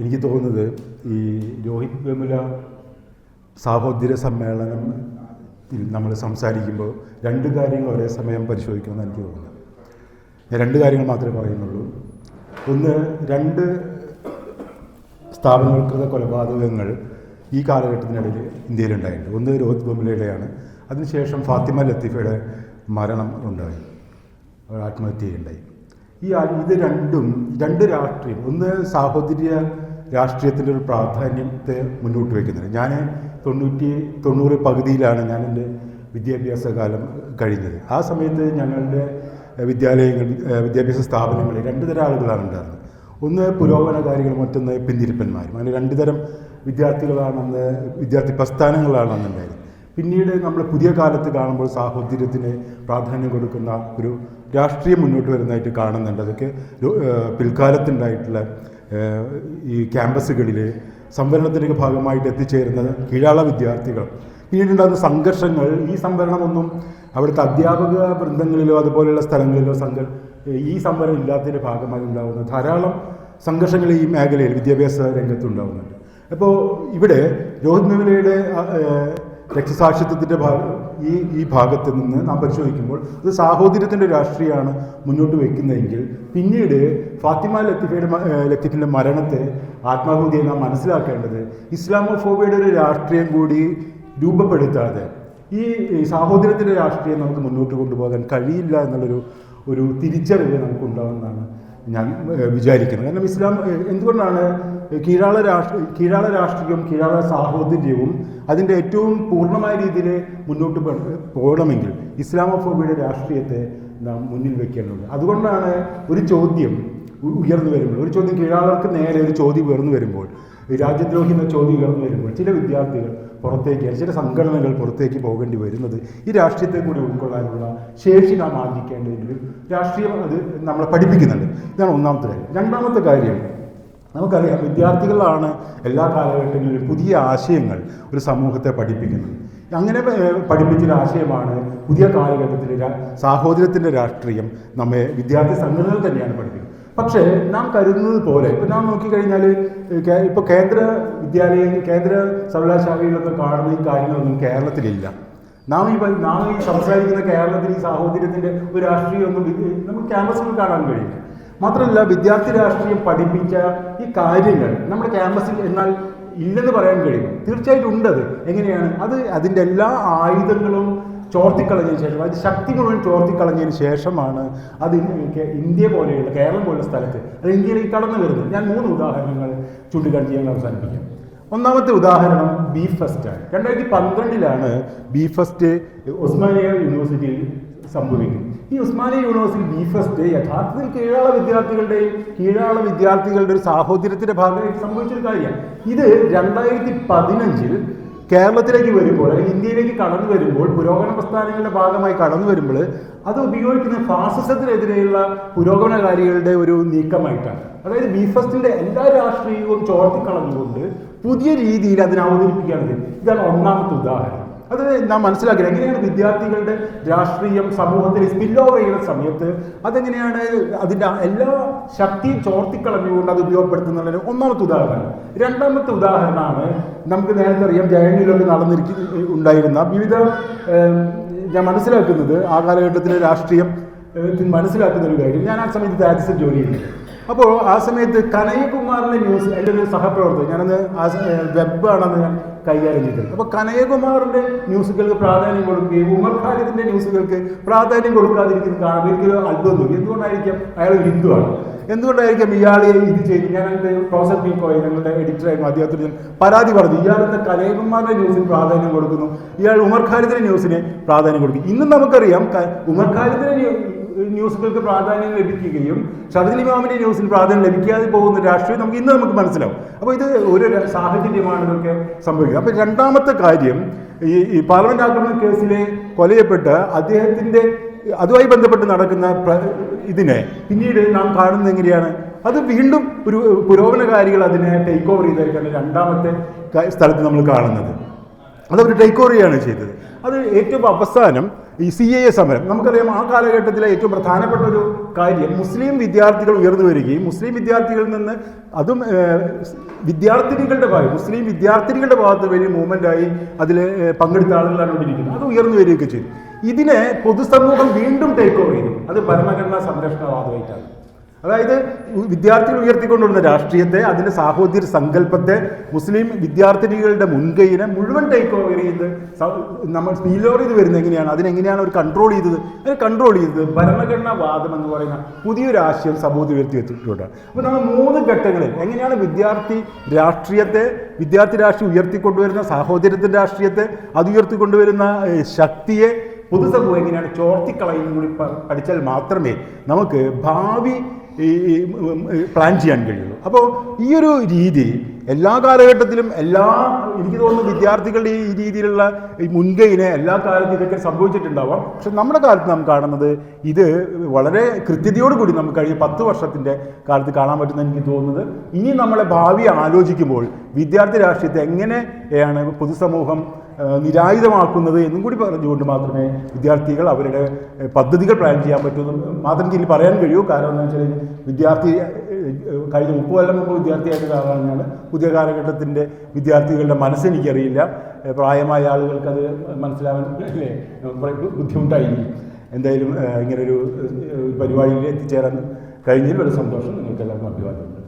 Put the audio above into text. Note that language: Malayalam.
എനിക്ക് തോന്നുന്നത് ഈ രോഹിത് വെമുല സാഹോദര്യ സമ്മേളനം നമ്മൾ സംസാരിക്കുമ്പോൾ രണ്ട് കാര്യങ്ങൾ ഒരേ സമയം പരിശോധിക്കണമെന്ന് എനിക്ക് തോന്നുന്നു. ഞാൻ രണ്ട് കാര്യങ്ങൾ മാത്രമേ പറയുന്നുള്ളൂ. ഒന്ന് രണ്ട് സ്ഥാപനവൽകൃത കൊലപാതകങ്ങൾ ഈ കാലഘട്ടത്തിനിടയിൽ ഇന്ത്യയിലുണ്ടായിട്ടുണ്ട്. ഒന്ന് രോഹിത് വെമുലയുടെയാണ് അതിനുശേഷം ഫാത്തിമ ലത്തീഫയുടെ മരണം ഉണ്ടായി. ആത്മഹത്യ ആത്മഹത്യയുണ്ടായി. ഈ ഇത് രണ്ടും രണ്ട് രാഷ്ട്രീയം ഒന്ന് സാഹോദര്യ രാഷ്ട്രീയത്തിന്റെ ഒരു പ്രാധാന്യത്തെ മുന്നോട്ട് വയ്ക്കുന്നുണ്ട്. ഞാൻ തൊണ്ണൂറ്റി തൊണ്ണൂറ് പകുതിയിലാണ് ഞാൻ എന്റെ വിദ്യാഭ്യാസ കാലം കഴിഞ്ഞത്. ആ സമയത്ത് ഞങ്ങളുടെ വിദ്യാലയങ്ങൾ വിദ്യാഭ്യാസ സ്ഥാപനങ്ങളിൽ രണ്ട് തരം ആളുകളാണ് ഉണ്ടായിരുന്നത്. ഒന്ന് പുരോഗമനകാരികൾ മറ്റൊന്ന് പിന്തിരിപ്പന്മാരും. അങ്ങനെ രണ്ട് തരം വിദ്യാർത്ഥികളാണ് അന്ന് വിദ്യാർത്ഥി പ്രസ്ഥാനങ്ങളാണ് അന്ന് ഉണ്ടായിരുന്നത് പിന്നീട് നമ്മൾ പുതിയ കാലത്ത് കാണുമ്പോൾ സാഹോദര്യത്തിന് പ്രാധാന്യം കൊടുക്കുന്ന ഒരു രാഷ്ട്രീയം മുന്നോട്ട് വരുന്നതായിട്ട് കാണുന്നുണ്ട്. അതൊക്കെ പിൽക്കാലത്തുണ്ടായിട്ടുള്ള ഈ ക്യാമ്പസുകളിൽ സംവരണത്തിന്റെ ഭാഗമായിട്ട് എത്തിച്ചേരുന്ന കീഴാള വിദ്യാർത്ഥികൾ. പിന്നീടുണ്ടാകുന്ന സംഘർഷങ്ങൾ ഈ സംവരണമൊന്നും അവിടുത്തെ അധ്യാപക വൃന്ദങ്ങളിലോ അതുപോലെയുള്ള സ്ഥലങ്ങളിലോ സംഘ ഈ സംവരം ഇല്ലാത്തതിന്റെ ഭാഗമായി ഉണ്ടാകുന്ന ധാരാളം സംഘർഷങ്ങൾ ഈ മേഖലയിൽ വിദ്യാഭ്യാസ രംഗത്തുണ്ടാകുന്നുണ്ട് അപ്പോൾ ഇവിടെ രോഹിത് മെഹ്ലയുടെ രക്തസാക്ഷിത്വത്തിന്റെ ഭാഗ ഈ ഈ ഭാഗത്ത് നിന്ന് നാം പരിശോധിക്കുമ്പോൾ അത് സാഹോദര്യത്തിന്റെ രാഷ്ട്രീയമാണ് മുന്നോട്ട് വയ്ക്കുന്നതെങ്കിൽ പിന്നീട് ഫാത്തിമ ലത്തിഫയുടെ ലത്തിഫിന്റെ മരണത്തെ ആത്മാഹുതിയെ നാം മനസ്സിലാക്കേണ്ടത് ഇസ്ലാമോഫോബിയയുടെ ഒരു രാഷ്ട്രീയം കൂടി രൂപപ്പെടുത്താതെ ഈ സാഹോദര്യത്തിന്റെ രാഷ്ട്രീയം നമുക്ക് മുന്നോട്ട് കൊണ്ടുപോകാൻ കഴിയില്ല എന്നുള്ളൊരു ഒരു തിരിച്ചറിവ് നമുക്കുണ്ടാവുമെന്നാണ് ഞാൻ വിചാരിക്കുന്നത്. കാരണം ഇസ്ലാം എന്തുകൊണ്ടാണ് കീഴാള രാഷ്ട്ര കീഴാള രാഷ്ട്രീയവും കീഴാള സാഹോദര്യവും അതിന്റെ ഏറ്റവും പൂർണമായ രീതിയിൽ മുന്നോട്ട് പോകണമെങ്കിൽ ഇസ്ലാമോഫോബിയുടെ രാഷ്ട്രീയത്തെ നാം മുന്നിൽ വെക്കേണ്ടതുണ്ട്. അതുകൊണ്ടാണ് ഒരു ചോദ്യം ഉയർന്നു വരുമ്പോൾ ഒരു ചോദ്യം കീഴാളർക്ക് നേരെ ഒരു ചോദ്യം ഉയർന്നു വരുമ്പോൾ രാജ്യദ്രോഹി എന്ന ചോദ്യം ഉയർന്നു വരുമ്പോൾ ചില വിദ്യാർത്ഥികൾ പുറത്തേക്ക് ചില സംഘടനകൾ പുറത്തേക്ക് പോകേണ്ടി വരുന്നത് ഈ രാഷ്ട്രീയത്തെ കൂടി ഉൾക്കൊള്ളാനുള്ള ശേഷി നാം ആർജിക്കേണ്ടതിന്റെ രാഷ്ട്രീയം അത് നമ്മളെ പഠിപ്പിക്കുന്നുണ്ട്. ഇതാണ് ഒന്നാമത്തെ കാര്യം. രണ്ടാമത്തെ കാര്യം നമുക്കറിയാം വിദ്യാർത്ഥികളാണ് എല്ലാ കാലഘട്ടങ്ങളിലും പുതിയ ആശയങ്ങൾ ഒരു സമൂഹത്തെ പഠിപ്പിക്കുന്നത്. അങ്ങനെ പഠിപ്പിച്ചൊരു ആശയമാണ് പുതിയ കാലഘട്ടത്തിലെ സാഹോദര്യത്തിന്റെ രാഷ്ട്രീയം നമ്മെ വിദ്യാർത്ഥി സംഘടനകൾ തന്നെയാണ് പഠിപ്പിക്കുന്നത്. പക്ഷേ നാം കരുതുന്നത് പോലെ ഇപ്പം നാം നോക്കിക്കഴിഞ്ഞാൽ ഇപ്പോൾ കേന്ദ്ര വിദ്യാലയം കേന്ദ്ര സർവകലാശാലകളിലൊക്കെ കാണുന്ന ഈ കാര്യങ്ങളൊന്നും കേരളത്തിലില്ല. നാം ഈ നാം ഈ സംസാരിക്കുന്ന കേരളത്തിൽ ഈ സാഹോദര്യത്തിന്റെ ഒരു രാഷ്ട്രീയമൊന്നും നമുക്ക് ക്യാമ്പസുകൾ കാണാൻ കഴിയില്ല. മാത്രമല്ല വിദ്യാർത്ഥി രാഷ്ട്രീയം പഠിപ്പിച്ച ഈ കാര്യങ്ങൾ നമ്മുടെ ക്യാമ്പസിൽ എന്നാൽ ഇല്ലെന്ന് പറയാൻ കഴിയും. തീർച്ചയായിട്ടും ഉണ്ട് അത് എങ്ങനെയാണ്? അത് അതിന്റെ എല്ലാ ആയുധങ്ങളും ചോർത്തിക്കളഞ്ഞതിന് ശേഷം അതിന്റെ ശക്തി മുഴുവൻ ചോർത്തിക്കളഞ്ഞതിന് ശേഷമാണ് അത് ഇന്ത്യ പോലെയുള്ള കേരളം പോലുള്ള സ്ഥലത്ത് അത് ഇന്ത്യയിലേക്ക് കടന്നു വരുന്നത്. ഞാൻ മൂന്ന് ഉദാഹരണങ്ങൾ ചൂണ്ടിക്കാണിച്ച് ഞങ്ങൾ അവസാനിപ്പിക്കാം. ഒന്നാമത്തെ ഉദാഹരണം ബി ഫസ്റ്റ് ആണ്. രണ്ടായിരത്തി പന്ത്രണ്ടിലാണ് ബി ഫസ്റ്റ് ഉസ്മാനിയ യൂണിവേഴ്സിറ്റിയിൽ സംഭവിക്കുന്നത്. ഈ ഉസ്മാനിയ യൂണിവേഴ്സിറ്റി ബി ഫസ്റ്റ് യഥാർത്ഥത്തിൽ കീഴാള വിദ്യാർത്ഥികളുടെയും കീഴാള വിദ്യാർത്ഥികളുടെ ഒരു സാഹോദര്യത്തിന്റെ ഭാഗമായിട്ട് സംഭവിച്ചൊരു കാര്യമാണ്. ഇത് രണ്ടായിരത്തി പതിനഞ്ചിൽ കേരളത്തിലേക്ക് വരുമ്പോൾ അല്ലെങ്കിൽ ഇന്ത്യയിലേക്ക് കടന്നു വരുമ്പോൾ പുരോഗമന പ്രസ്ഥാനങ്ങളുടെ ഭാഗമായി കടന്നു വരുമ്പോൾ അത് ഉപയോഗിക്കുന്ന ഫാസിസത്തിനെതിരെയുള്ള പുരോഗമനകാരികളുടെ ഒരു നീക്കമായിട്ടാണ്. അതായത് ബി ഫസ്റ്റിന്റെ എല്ലാ രാഷ്ട്രീയവും ചോർത്തിക്കളഞ്ഞുകൊണ്ട് പുതിയ രീതിയിൽ അതിനെ അവതരിപ്പിക്കുകയാണ് ഇതാണ് ഒന്നാമത്തെ ഉദാഹരണം. അത് നാം മനസ്സിലാക്കിയത്. എങ്ങനെയാണ് വിദ്യാർത്ഥികളുടെ രാഷ്ട്രീയം സമൂഹത്തിൽ സ്പിൽ ഓവർ ചെയ്യുന്ന സമയത്ത് അതെങ്ങനെയാണ് അതിന്റെ എല്ലാ ശക്തിയും ചോർത്തിക്കളഞ്ഞുകൊണ്ട് അത് ഉപയോഗപ്പെടുത്തുന്നതിന് ഒന്നാമത്തെ ഉദാഹരണം. രണ്ടാമത്തെ ഉദാഹരണമാണ് നമുക്ക് നേരത്തെ അറിയാം ജയനിലൊക്കെ നടന്നിരിക്കുന്ന ഉണ്ടായിരുന്ന വിവിധ ഞാൻ മനസ്സിലാക്കുന്നത് ആ കാലഘട്ടത്തിലെ രാഷ്ട്രീയം മനസ്സിലാക്കുന്ന ഒരു കാര്യം. ഞാൻ ആ സമയത്ത് രാജ്യസഭ ജോലി ചെയ്തു. അപ്പോൾ ആ സമയത്ത് കനയ്യകുമാറിന്റെ ന്യൂസ് എന്റെ ഒരു സഹപ്രവർത്തകൻ ഞാനന്ന് ആ വെബാണെന്ന് ഞാൻ കൈകാര്യം ചെയ്തിരുന്നത്. അപ്പോൾ കനയ്യകുമാറിന്റെ ന്യൂസുകൾക്ക് പ്രാധാന്യം കൊടുക്കുകയും ഉമർ ഖാലിദിന്റെ ന്യൂസുകൾക്ക് പ്രാധാന്യം കൊടുക്കാതിരിക്കുന്നത് കാണുമ്പോൾ എനിക്കൊരു അത്ഭുതം തോന്നി എന്തുകൊണ്ടായിരിക്കാം? അയാൾ ഹിന്ദുവാണ് എന്തുകൊണ്ടായിരിക്കാം ഇയാൾ ഇത് ചെയ്ത്? ഞാൻ എന്റെ പി കോയ് ഞങ്ങളുടെ എഡിറ്ററായിരുന്നു അദ്ദേഹത്തിന് ഞാൻ പരാതി പറഞ്ഞു. ഇയാളെന്താ കനയ്യകുമാറിന്റെ ന്യൂസിന് പ്രാധാന്യം കൊടുക്കുന്നു. ഇയാൾ ഉമർ ഖാലിദിന്റെ ന്യൂസിന് പ്രാധാന്യം കൊടുക്കും. ഇന്നും നമുക്കറിയാം ഉമർ ഖാലിദിന്റെ ന്യൂസുകൾക്ക് പ്രാധാന്യം ലഭിക്കുകയും ഷർദിൽ ന്യൂസിന് പ്രാധാന്യം ലഭിക്കാതെ പോകുന്ന രാഷ്ട്രീയം നമുക്ക് ഇന്ന് നമുക്ക് മനസ്സിലാവും. അപ്പോൾ ഇത് ഒരു സാഹചര്യമാണ് ഇതൊക്കെ സംഭവിക്കുക അപ്പോൾ രണ്ടാമത്തെ കാര്യം ഈ ഈ പാർലമെന്റ് ആക്രമണ കേസിലെ കൊലയപ്പെട്ട് അദ്ദേഹത്തിന്റെ അതുമായി ബന്ധപ്പെട്ട് നടക്കുന്ന ഇതിനെ പിന്നീട് നാം കാണുന്നത് എങ്ങനെയാണ്? അത് വീണ്ടും ഒരു പുരോഗമനകാരികൾ അതിനെ ടേക്ക് ഓവർ ചെയ്തായിരിക്കാണ് രണ്ടാമത്തെ സ്ഥലത്ത് നമ്മൾ കാണുന്നത്. അതവർ ടേക്ക് ഓവർ ചെയ്യാണ് ചെയ്തത്. അത് ഏറ്റവും അവസാനം ഈ സി എ സമരം. നമുക്കറിയാം ആ കാലഘട്ടത്തിലെ ഏറ്റവും പ്രധാനപ്പെട്ട ഒരു കാര്യം മുസ്ലിം വിദ്യാർത്ഥികൾ ഉയർന്നു വരികയും മുസ്ലിം വിദ്യാർത്ഥികളിൽ നിന്ന് അതും വിദ്യാർത്ഥിനികളുടെ ഭാഗം മുസ്ലിം വിദ്യാർത്ഥിനികളുടെ ഭാഗത്ത് വലിയ മൂവ്മെന്റായി അതിൽ പങ്കെടുത്ത ആളുകളാണ് ഇവിടെ അത് ഉയർന്നു വരികയൊക്കെ ചെയ്തു. ഇതിനെ പൊതുസമൂഹം വീണ്ടും ടേക്ക് ഓവർ ചെയ്തു. അത് ഭരണഘടനാ സംരക്ഷണവാദമായിട്ടാണ് അതായത് വിദ്യാർത്ഥികൾ ഉയർത്തിക്കൊണ്ടുവന്ന രാഷ്ട്രീയത്തെ അതിന്റെ സാഹോദര്യ സങ്കല്പത്തെ മുസ്ലിം വിദ്യാർത്ഥിനികളുടെ മുൻകൈയിനെ മുഴുവൻ ടേക്ക് ഓവർ ചെയ്ത് നമ്മൾ സ്പീലോർ ചെയ്ത് വരുന്നത് എങ്ങനെയാണ്? അതിനെങ്ങനെയാണ് അവർ കൺട്രോൾ ചെയ്തത്? അതിനെ കൺട്രോൾ ചെയ്തത് ഭരണഘടനാ വാദം എന്ന് പറയുന്ന പുതിയൊരു ആശയം സമൂഹത്തിൽ ഉയർത്തി വെച്ചിട്ടുണ്ട് അപ്പോൾ നമ്മൾ മൂന്ന് ഘട്ടങ്ങളിൽ എങ്ങനെയാണ് വിദ്യാർത്ഥി രാഷ്ട്രീയത്തെ വിദ്യാർത്ഥി രാഷ്ട്രീയം ഉയർത്തിക്കൊണ്ടുവരുന്ന സാഹോദര്യത്തിന്റെ രാഷ്ട്രീയത്തെ അത് ഉയർത്തിക്കൊണ്ടുവരുന്ന ശക്തിയെ പൊതുസമൂഹം എങ്ങനെയാണ് ചോർത്തിക്കളയും കൂടി പഠിച്ചാൽ മാത്രമേ നമുക്ക് ഭാവി പ്ലാൻ ചെയ്യാൻ കഴിയുള്ളൂ. അപ്പോൾ ഈ ഒരു രീതി എല്ലാ കാലഘട്ടത്തിലും എല്ലാ എനിക്ക് തോന്നുന്നു വിദ്യാർത്ഥികളുടെ ഈ രീതിയിലുള്ള ഈ മുൻകൈനെ എല്ലാ കാലത്തും ഇതൊക്കെ സംഭവിച്ചിട്ടുണ്ടാവാം. പക്ഷെ നമ്മുടെ കാലത്ത് നാം കാണുന്നത് ഇത് വളരെ കൃത്യതയോടുകൂടി നമുക്ക് കഴിഞ്ഞ പത്ത് വർഷത്തിന്റെ കാലത്ത് കാണാൻ പറ്റുന്ന എനിക്ക് തോന്നുന്നത് ഇനി നമ്മളെ ഭാവി ആലോചിക്കുമ്പോൾ വിദ്യാർത്ഥി രാഷ്ട്രീയത്തെ എങ്ങനെയാണ് പൊതുസമൂഹം നിരായുധമാക്കുന്നത് എന്നും കൂടി പറഞ്ഞുകൊണ്ട് മാത്രമേ വിദ്യാർത്ഥികൾ അവരുടെ പദ്ധതികൾ പ്ലാൻ ചെയ്യാൻ പറ്റുമെന്ന് മാത്രം ഇതിൽ പറയാൻ കഴിയൂ. കാരണം എന്താ വെച്ചാൽ വിദ്യാർത്ഥി കഴിഞ്ഞ മുപ്പത് കൊല്ലം മുമ്പ് വിദ്യാർത്ഥിയായിട്ട് ഞാൻ. പുതിയ കാലഘട്ടത്തിന്റെ വിദ്യാർത്ഥികളുടെ മനസ്സെനിക്കറിയില്ല പ്രായമായ ആളുകൾക്ക് അത് മനസ്സിലാവാൻ അല്ലേ? ബുദ്ധിമുട്ടായിരിക്കും. എന്തായാലും ഇങ്ങനൊരു പരിപാടിയിൽ എത്തിച്ചേരാൻ കഴിഞ്ഞതിൽ ഒരു സന്തോഷം. നിങ്ങൾക്കെല്ലാവർക്കും അഭിവാദ്യമുണ്ട്